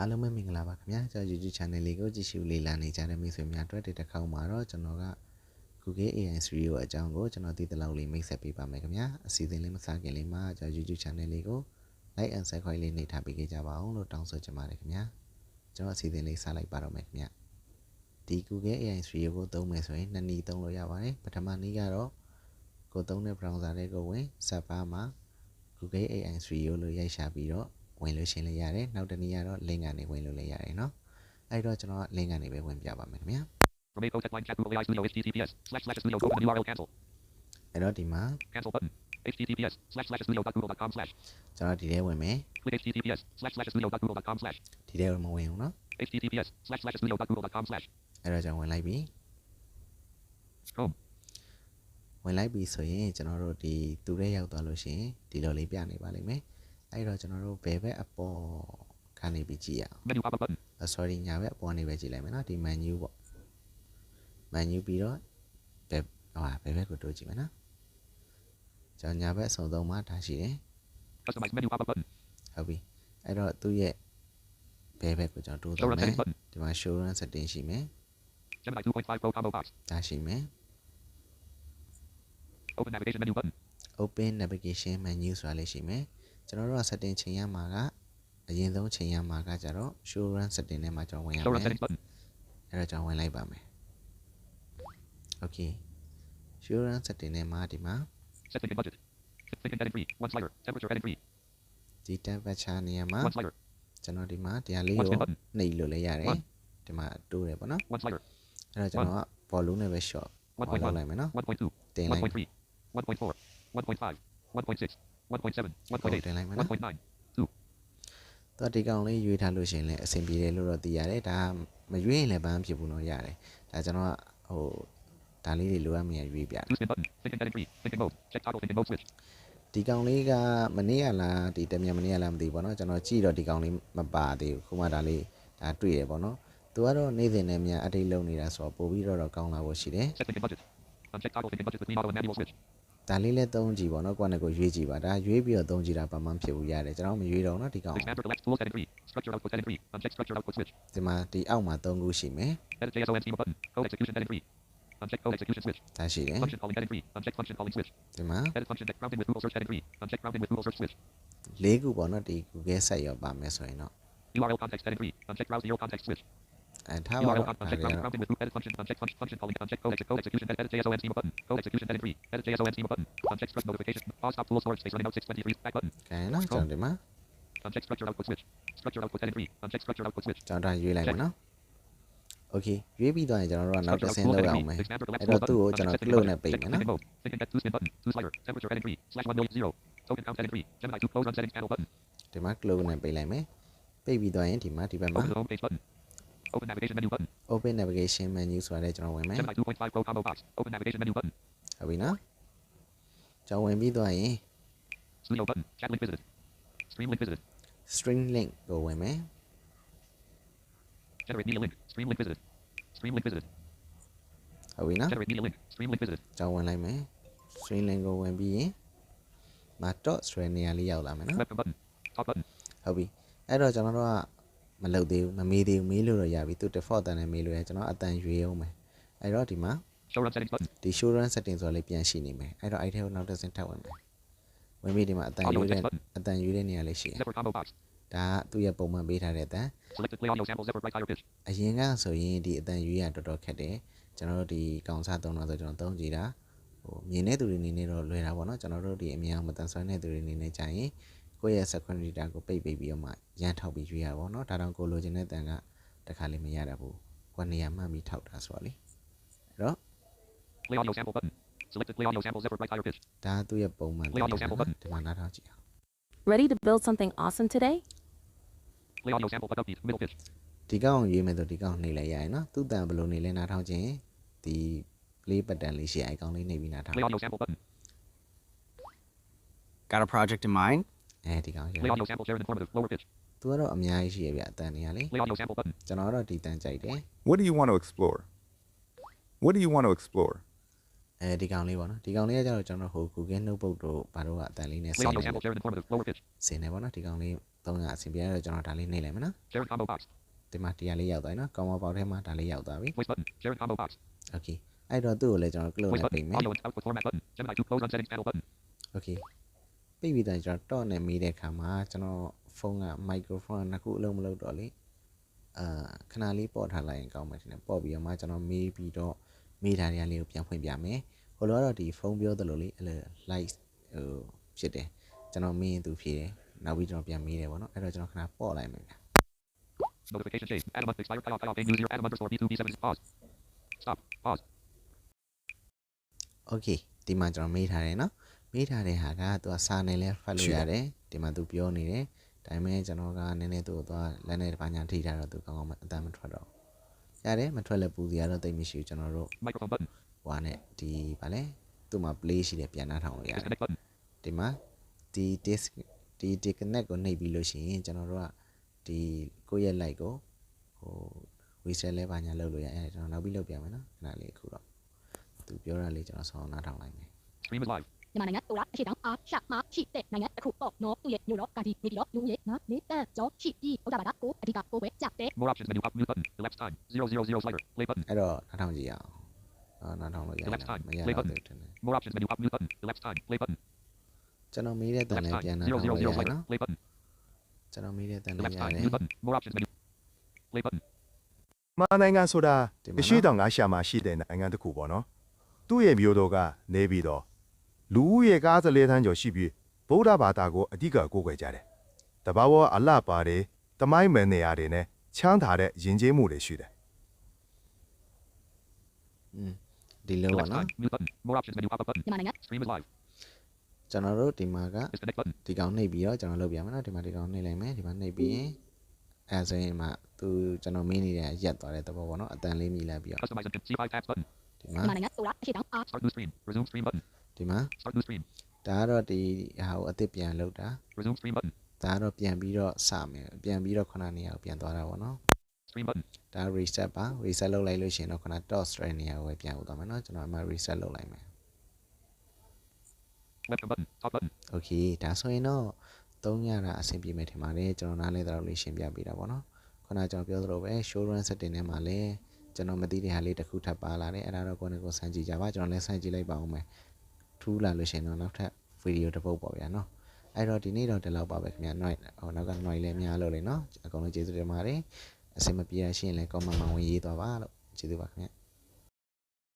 အားလုံးပဲမင်္ဂလာပါခင်ဗျာကျွန်တော် YouTube channel လေးကိုကြည့်ရှုလေ့လာနေကြတဲ့မိတ်ဆွေများအတွက်ဒီတစ်ခေါက်မှာတော့ကျွန်တော်က Google AI Studio အကြောင်းကိုကျွန်တော်သိတဲ့လောက်လေးမိတ်ဆက်ပေးပါမယ်ခင်ဗျာအစီအစဉ်လေးမစခင်လေးမှာကျွန်တော် YouTube channel လေးကို like and subscribe လေးနှိပ်ထားပေးကြပါအောင်လို့တောင်းဆိုချင်ပါတယ်ခင်ဗျာကျွန်တော်အစီအစဉ်လေးစလိုက်ပါတော့မယ်ခင်ဗျာဒီ Google AI Studio ကိုသုံးမယ်ဆိုရင်နှစ်နည်းသုံးလို့ရပါတယ်ပထမနည်းကတော့ကိုသုံးတဲ့ browser လေးကိုဝင် server မှာ Google AI Studio လို့ရိုက်ရှာပြီးတော့ ဝင်လို့ရှင်းလို့ရတယ်နောက်တစ်နည်းကတော့ link ကနေဝင်လို့လည်းရတယ်เนาะအဲ့တော့ကျွန်တော်က link ကနေပဲဝင်ပြပါမယ်ခင်ဗျာ Remain post line chat Google AI Studio HTTPS slash slash studio open URL cancel အဲ့တော့ဒီမှာ cancel button HTTPS slash slash studio dot google dot com slash ကျွန်တော်ဒီထဲဝင်မယ် click HTTPS slash slash studio dot google dot com slash ဒီထဲမဝင်ဘူးเนาะ HTTPS slash slash studio dot google dot com slash အဲ့တော့ကျွန်တော်ဝင်လိုက်ပြီ home ဝင်လိုက်ပြီဆိုရင်ကျွန်တော်တို့ဒီသူထဲရောက်သွားလို့ရှိရင်ဒီလိုလေးပြနေပါလိမ့်မယ် အဲ့တော့ကျွန်တော်တို့ဘယ်ဘက်အပေါ်ကနေပြီးကြည့်ရအောင် menu pop up button Uh, sorry ညာဘက်အပေါ်ကနေပဲကြည့်လိုက်မယ်နော်ဒီ menu ပေါ့ menu ပြီးတော့ဘယ်ဟာဘယ်ဘက်ကိုတိုးကြည့်မယ်နော်ကျွန်တော်ညာဘက်အဆုံးသုံးမှာထားရှိတယ် customize menu pop up button ဟုတ်ပြီအဲ့တော့သူ့ရဲ့ဘယ်ဘက်ကိုကျွန်တော်တိုး show သွား run မယ် settings button ဒီမှာ show run setting ရှိမယ် Gemini 2.5 Pro combo box ဒါရှိမယ် open navigation menu button open navigation menu ဆိုတာလေးရှိမယ် ကျွန်တော်တို့က setting ချိန်ရမှာကအရင်ဆုံးချိန်ရမှာကကြတော့ show run setting ထဲမှာကျွန်တော်ဝင်ရ show မ run ယ် settings button အဲ့တော့ကျွန်တော်ဝင်လိုက်ပါမယ် okay show run setting ထဲမှာဒီမှာ set thinking budget thinking edit free one slider temperature edit free ဒီ temperature နေရာမှာ one slider ကျွန်တော်ဒီမှာတရားလေး one ကို spin button နှိပ်လို့လည်းရတယ် One. ဒီမှာတိုးတယ်ပေါ့နော် one slider အဲ့တော့ကျွန်တော်က volume နဲ့ပဲ short ဟောလောက်1.1လိုက်မယ်နော်1.2တင်လိုက်1.3 1.4 1.5 1.6 1.7ဟုတ်1.8တင်လိုက်မယ်နော်1.9တော့ဒီကောင်လေးရွေးထားလို့ရှိရင်လည်းအဆင်ပြေတယ်လို့တော့သိရတယ်ဒါမရွေးရင်လည်းဘာမှဖြစ်ဘူးတော့ရတယ်ဒါကျွန်တော်ကဟိုဒါလေးတွေလိုအပ်မြင်ရွေးပြတယ် two spin button thinking edit free thinking mode check toggle thinking mode switch ဒီကောင်လေးကမနေ့ကလားဒီတမြန်မနေ့ကလားမသိဘူးပေါ့နော်ကျွန်တော်ကြည့်တော့ဒီကောင်လေးမပါသေးဘူးခုမှဒါလေးဒါတွေ့ရပေါ့နော်သူကတော့နေ့စဉ်နဲ့မြန်အတိတ်လုံနေတာဆိုတော့ပို့ပြီးတော့တော့ကောင်းလာဖို့ရှိတယ် set thinking budget uncheck toggle thinking budget with mean auto and manual switch ဒါလေးလည်းသုံးကြည့်ပေါ့နော်ကိုယ့်နဲ့ကိုယ်ရွေးကြည့်ပါဒါရွေးပြီးတော့သုံးကြည့်တာဘာမှမဖြစ်ဘူးရတယ်ကျွန်တော်မရွေးတော့နော်ဒီကောင် expand or select tools edit free structure output edit free uncheck structure output switch ဒီမှာဒီအောက်မှာ၃ခုရှိမယ် edit JSON schema button code execution edit free uncheck code execution switch ဒါရှိတယ် function calling edit free uncheck function calling switch ဒီမှာ edit function deck grounded with Google search edit free uncheck grounded with Google search switch ၄ခုပေါ့နော်ဒီ Google ဆက်ရောပါမယ်ဆိုရင်တော့ URL context edit free uncheck browse zero context switch အဲထားပါ URL တော့ con- ဒါ uncheck တွေ ground- ကတော့ grounded with edit function uncheck function function calling uncheck code exec- code execution edit JSON schema button code execution edit free edit JSON schema button uncheck struct notification pause stop tool storage space running out 623 back button ကဲနော်ကျွန်တော်ဒီမှာ uncheck structure output switch structure output edit free uncheck structure output switch ကျွန်တော်ဒါရွေးလိုက်မယ်နော် Okay ရွေးပြီးတော့ရင်ကျွန်တော်တို့ကနောက်တစ် Structure ဆင်း output လောက်ရ edit အောင် free မယ် expand or select အဲ့ tools တော့သူ့ကို button ကျွန်တော် uncheck clone setting နဲ့ပိတ် check မယ်နော် thinking mode thinking deck two spin button two slider temperature edit free slash one million zero token count edit free Gemini two close run open the home page button open navigation menu button open navigation menu ဆိုတာလည်းကျွန်တော်ဝင်မယ် Gemini 2.5 Pro combo box open navigation menu button ဟုတ်ပြီနော်ကျွန်တော်ဝင်ပြီးတော့ရင် studio button chat link visited stream link visited string link ကိုဝင်မယ် generate media link stream link visited stream link visited ဟုတ်ပြီနော် generate media link stream link visited ကျွန်တော်ဝင်လိုက်မယ် string link ကိုဝင်ပြီးရင်မ dot ဆိုတဲ့နေရာလေးရောက်လာမယ်နော် webcam button top button ဟုတ်ပြီအဲ့တော့ကျွန်တော်တို့က မလုပ်သေးဘူးမမေးသေးဘူးမေးလို့တော့ရပြီသူ default အတန်နဲ့မေးလို့ရကျွန်တော်အတန်ရွေးအောင်မယ်အဲ့တော့ဒီမှာ show run settings button ဒီ show run setting ဆိုတာလေးပြန်ရှိနေမယ်အဲ့တော့အဲ့ထဲကိုနောက်တစ်ဆင့်ထပ်ဝင်မယ်ဝင်ပြီးဒီမှာအတန်ရွေးတဲ့အတန်ရွေးတဲ့နေရာလေးရှိတယ် zephyr combo box ဒါကသူ့ရဲ့ပုံမှန်ပေးထားတဲ့အတန် selected play audio sample zephyr bright higher pitch အရင်ကဆိုရင်ဒီအတန်ရွေးရတော်တော်ခက်တယ်ကျွန်တော်တို့ဒီကောင်စားသုံးတော့ဆိုကျွန်တော်သုံးကြည့်တာဟိုမြင်တဲ့သူတွေအနေနဲ့တော့လွယ်တာပေါ့နော်ကျွန်တော်တို့ဒီအများမတန်ဆွမ်းတဲ့သူတွေအနေနဲ့ကြာရင် ကိုယ့်ရဲ့ secondary data ကိုပိတ်ပိတ်ပြီးတော့မှရန်ထောက်ပြီးရွေးရပါပေါ့နော်ဒါတောင်ကိုလိုချင်တဲ့တန်ကတခါလေးမရတတ်ဘူးကိုယ်နေရာမှတ်ပြီးထောက်တာဆိုတော့လေအဲ့တော့ play audio sample button selected play audio sample zephyr bright higher pitch ဒါကသူ့ရဲ့ပုံမှန် Play audio sample button. ဒီမှာနားထောင်ကြည့်အောင် Ready to build something awesome today? play audio sample but upbeat middle pitch ဒီကောင်ကိုရွေးမယ်ဆိုဒီကောင်နှိပ်လိုက်ရရင်နော်သူ့တန်ဘယ်လိုနေလဲနားထောင်ခြင်းဒီ play button လေးရှိအိုင်ကောင်လေးနှိပ်ပြီးနားထောင် play audio sample button Got a project in mind? အဲဒီကောင်ရှိ play audio sample share and informative lower pitch သူကတော့အများကြီးရှိရပြအတန်နေရလေ play audio sample button ကျွန်တော်ကတော့ဒီတန်ကြိုက်တယ် What do you want to explore? What do you want to explore? အဲဒီကောင်လေးပေါ့နော်ဒီကောင်လေးကကျတော့ကျွန်တော်ဟို Google Notebook တို့ဘာတို့ကအတန်လေးနဲ့ဆ play င် audio နေ sample share and informative lower pitch ဆင်နေပေါ့နော်ဒီကောင်လေးသုံးရအဆင်ပြေရတော့ကျွန်တော်ဒါလေးနှိပ်လိုက်မယ်နော် Sharing combo box. ဒီမှာတရားလေးရောက်သွားပြီနော်ကောင်မပေါက်ထဲမှာဒါလေးရောက်သွားပြီ Voice button. Sharing combo box. okay အဲ့တော့သူ့ကိုလည်းကျွန်တော် close Voice နဲ့ပိတ် button. မယ် Audio and output format button. Gemini 2 close on settings panel button. okay ပိတ်ပြီးတော့ကျွန်တော်တော့နဲ့မေးတဲ့အခါမှာကျွန်တော်ဖုန်းက microphone နှစ်ခုအလုံးမလုပ်တော့လေအာခဏလေးပေါ့ထားလိုက်ရင်ကောင်းမယ်ထင်တယ်ပေါ့ပြီးတော့မှကျွန်တော်မေးပြီးတော့မေးထားတဲ့လေးကိုပြန်ဖွင့်ပြမယ်ဟိုလိုကတော့ဒီဖုန်းပြောသလိုလေအဲ့လို live ဟိုဖြစ်တယ်ကျွန်တော်မေးရင်သူဖြေတယ်နောက်ပြီးကျွန်တော်ပြန်မေးတယ်ပေါ့နော်အဲ့တော့ကျွန်တော်ခဏပေါ့လိုက်မယ်ဗျာ Notification chase. Add a month expired. Cut off. Cut off. Game news zero. Add a underscore B2 B7. Pause. Stop. Pause. okay ဒီမှာကျွန်တော်မေးထားတယ်နော် မေးထားတဲ့ဟာကသူကစာနဲ့လဲဖတ်လို့ရတယ်ဒီမှာသူပြောနေတယ်ဒါပေမဲ့ကျွန်တော်ကနည်းနည်းသူ့ကိုသွားလက်နဲ့ဘာညာထိထားတော့သူကောင်းကောင်းမအတမ်းမထွက်တော့ဘူးရတယ်မထွက်လဲပူစီရတော့တိတ်မရှိဘူးကျွန်တော်တို့ Microphone button. ဟွာနဲ့ဒီဗာလဲသူ့မှာ play ရှိတယ်ပြန်နှားထောင်လို့ရတယ် Disconnect button. ဒီမှာဒီ disk ဒီ disconnect ကိုနှိပ်ပြီးလို့ရှိရင်ကျွန်တော်တို့ကဒီကိုယ့်ရဲ့ light ကိုဟို reset လဲဘာညာလုပ်လို့ရတယ်ကျွန်တော်နောက်ပြီးလုပ်ပြမယ်နော်ခဏလေးအခုတော့သူပြောတာလေးကျွန်တော်ဆောင်းနှားထောင်လိုက်မယ် Stream is live. မြန်မာနိုင်ငံတိုရာအရှိတောင်အားရှမရှိတဲ့နိုင်ငံတစ်ခုပေါ့နော်သူ့ရဲ့မြို့တော်ကာဒီနေပြည်တော်လူဦးရေနားလေးတန်းကျော်ရှိပြီးဩဒါဘာကကိုအဓိကကိုပဲကြတဲ့ More options menu. Pop mute button. Elapsed time. 000 slider. Play button. အဲ့တော့နှားထောင်ကြည့်ရအောင်အော်နှားထောင်လို့ရ Select တာ time. မရ Play တော့ button. ဘူးထင်တယ် More options menu. Pop mute button. Elapsed time. Play button. ကျွန်တော်မေးတဲ့တန် Elapsed လေး time. ပြန်နှားထောင်000လို့ရတယ် slider. နော် Play button. ကျွန်တော်မေးတဲ့တန်လေး Elapsed ရတ time. ယ် Mute button. More options menu. Play button. မာနိုင်ငံဆိုတာဒီမှာနော်အရှိတောင်ငါရှာမှာရှိတဲ့နိုင်ငံတစ်ခုပေါ့နော်သူ့ရဲ့မျိုးတော်ကနေပြီးတော့ လူဦးရေကားစလဲထန်းကျော်ရှိပြီးဗုဒ္ဓဘာသာကိုအဓိကကိုးကွယ်ကြတယ်တဘာဝအလှပါတယ်တမိုင်းမယ်နေရာတွေနဲ့ချမ်းသာတဲ့ယဉ်ကျေးမှုတွေရှိတယ်ဒီလိုပါ Elapsed နော် time. Mute button. More options menu. Pop up button. မြန်မာနိုင်ငံ Stream is live. ကျွန်တော်တို့ဒီမှာက Disconnect button. ဒီကောင်နှိပ်ပြီးတော့ကျွန်တော်လုပ်ပြမယ်နော်ဒီမှာဒီကောင်နှိပ်လိုက်မယ်ဒီမှာနှိပ်ပြီးရင်အဲဆိုရင်မှသူကျွန်တော်မင်းနေတဲ့ရက်သွားတဲ့သဘောပေါ့နော်အတန်လေးမြည်လိုက်ပြီးတော့ Customize and C5 tabs button. ဒီမှာ မြန်မာနိုင်ငံတိုရာအရှိတောင်အား Start new stream. Resume stream button. ဒီမှာ Start new stream. ဒါကတော့ဒီဟာကိုအစ်စ်ပြန်လုပ်တာ Resume stream button. ဒါကတော့ပြန်ပြီးတော့စမယ်ပြန်ပြီးတော့ခုနနေရာကိုပြန်သွားတာပေါ့နော် Stream button. ဒါ reset ပါ reset လုပ်လိုက်လို့ရှိရင်တော့ခုန dot strand နေရာကိုပဲပြန်ဦးသွားမယ်နော်ကျွန်တော်အမှ reset လုပ်လိုက်မယ် Webcam button. Talk button. okay ဒါဆိုရင်တော့သုံးရတာအဆင်ပြေမယ်ထင်ပါတယ်ကျွန်တော်နားလဲတော့လေးရှင်းပြပေးတာပေါ့နော်ခုနကျွန်တော်ပြောသလိုပဲ show run setting ထဲမှာလည်းကျွန်တော်မသိတဲ့ဟာလေးတစ်ခုထပ်ပါလာတယ်အဲ့ဒါတော့ကိုယ်နဲ့ကိုယ်စမ်းကြည့်ကြပါကျွန်တော်လည်းစမ်းကြည့်လိုက်ပါဦးမယ် ထူးလာလို့ရှိရင်တော့နောက်ထပ်ဗီဒီယိုတစ်ပုတ်ပေါ့ဗျာနော်အဲ့တော့ဒီနေ့တော့ဒီလောက်ပါပဲခင်ဗျာ noise ဟိုနောက်က noise လည်းများလို့လေနော်အကုန်လုံးကျေးဇူးတင်ပါတယ်အဆင်မပြေရရှိရင်လည်း comment မှာဝင်ရေးသွားပါလို့ကျေးဇူးပါခင်ဗျာ